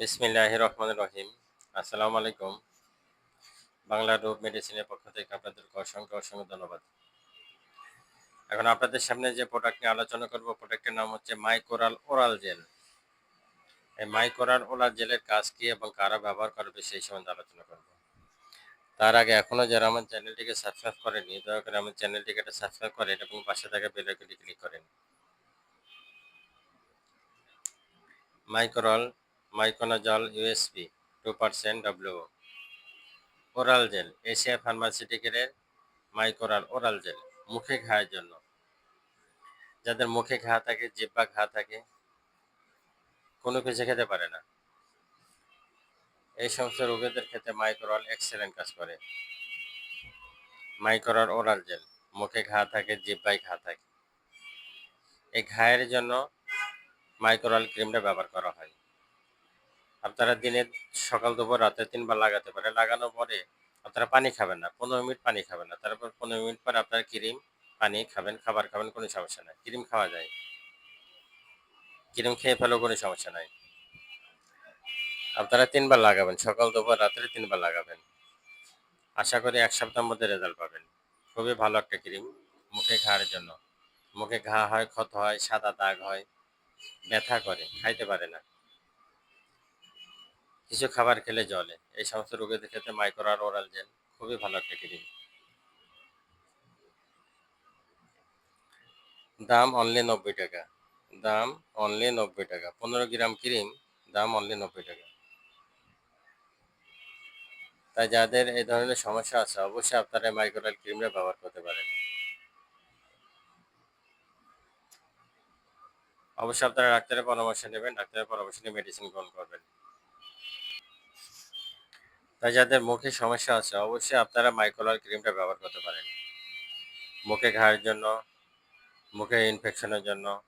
বিসমিল্লাহ রহমান রহিম। আসসালামু আলাইকুম। বাংলা রূপ মেডিসিনের পক্ষ থেকে আপনাদেরকে অসংখ্য অসংখ্য ধন্যবাদ। এখন আপনাদের সামনে যে প্রোডাক্ট নিয়ে আলোচনা করব প্রোডাক্টের নাম হচ্ছে মাইকোরাল ওরাল জেল এই মাইকোরাল ওরাল জেলের কাজ কী এবং কারা ব্যবহার করবে সেই সম্বন্ধে আলোচনা করব। তার আগে এখনও যারা আমার চ্যানেলটিকে সাবস্ক্রাইব করেনি, দয়া করে আমার চ্যানেলটিকে একটা সাবস্ক্রাইব করেন এবং পাশে থাকা বেল আইকনটি ক্লিক করেন। Mycoral miconazole USP, two percent W oral gel, Asia ফার্মাসিউটিক্যালের Mycoral oral gel, মুখে ঘায়ের জন্য। যাদের মুখে ঘা থাকে, জিব্বা ঘা থাকে, কোনো কিছু খেতে পারে না। এই সমস্ত রোগীদের ক্ষেত্রে মাইক্রোরাল এক্সেলেন্ট কাজ করে। মাইক্রোরাল ওরাল জেল, মুখে ঘা থাকে, জিব্বায় ঘা থাকে। এই ঘায়ের জন্য মাইক্রোরাল ক্রিমটা ব্যবহার করা হয়। আপনারা দিনে সকাল দুপুর রাতে তিনবার লাগাতে পারে, লাগানোর পরে আপনারা পানি খাবেন না, পনেরো মিনিট পানি খাবেন না, তারপর পনেরো মিনিট পর আপনারা ক্রিম, পানি খাবেন, খাবার খাবেন, কোনো সমস্যা নাই, ক্রিম খাওয়া যায়। ক্রিম খেয়ে ফেলেও কোনো সমস্যা নাই। আপনারা তিনবার লাগাবেন, সকাল দুপুর রাত্রে তিনবার লাগাবেন। আশা করি এক সপ্তাহের মধ্যে রেজাল্ট পাবেন। খুবই ভালো একটা ক্রিম, মুখে ঘাড়ের জন্য। মুখে ঘা হয়, ক্ষত হয়, সাদা দাগ হয়, ব্যথা করে, খাইতে পারে না। কিছু খাবার খেলে জলে। এই সমস্ত রোগীদের ক্ষেত্রে মাইক্রো আর ওরাল জেল খুবই ভালো একটা ক্রিম। দাম অনলি নব্বই টাকা। দাম অনলি নব্বই টাকা। পনেরো গ্রাম ক্রিম, দাম অনলি নব্বই টাকা। তাই যাদের এই ধরনের সমস্যা আছে, অবশ্যই আপনারা মাইক্রোরাল ক্রিমটা ব্যবহার করতে পারেন। অবশ্যই আপনারা ডাক্তারের পরামর্শ নেবেন, ডাক্তারের পরামর্শ নিয়ে মেডিসিন গ্রহণ করবেন। তাই যাদের মুখে সমস্যা আছে, অবশ্যই আপনারা মাইক্রোলার ক্রিমটা ব্যবহার করতে পারেন। মুখে ঘায়ের জন্য, মুখে ইনফেকশনের জন্য,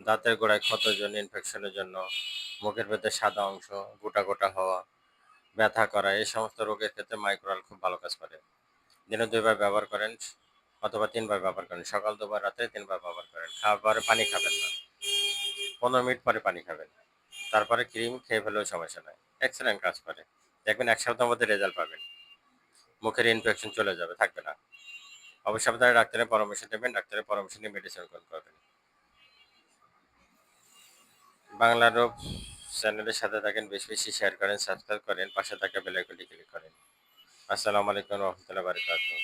দাঁতের গোড়ায় ক্ষতের জন্য ইনফেকশনের জন্য, মুখের ভেতরে সাদা অংশ, গোটা গোটা হওয়া, ব্যথা করা, এই সমস্ত রোগের ক্ষেত্রে মাইক্রোরাল খুব ভালো কাজ করে। দিনে দুইবার ব্যবহার করেন, অথবা তিনবার ব্যবহার করেন। সকাল দুবার রাতে তিনবার ব্যবহার করেন। খাওয়ার পরে পানি খাবেন না। পনেরো মিনিট পরে পানি খাবেন। তারপরে ক্রিম খেয়ে ফেলেও সমস্যা নাই। এক্সেলেন্ট কাজ করে। দেখবেন এক সপ্তাহের মধ্যে রেজাল্ট পাবেন। মুখের ইনফেকশন চলে যাবে, থাকবে না। অবশ্যই আপনারা ডাক্তারের পরামর্শ নেবেন, ডাক্তারের পরামর্শ নিয়ে মেডিসিন গ্রহণ করবেন। বাংলা রোগ চ্যানেলের সাথে থাকেন, বেশি বেশি শেয়ার করেন সাবস্ক্রাইব করেন, পাশে থাকা বেলাইকনটি ক্লিক করেন। আসসালামু আলাইকুম রহমতুল্লাহ বারকাতুহ।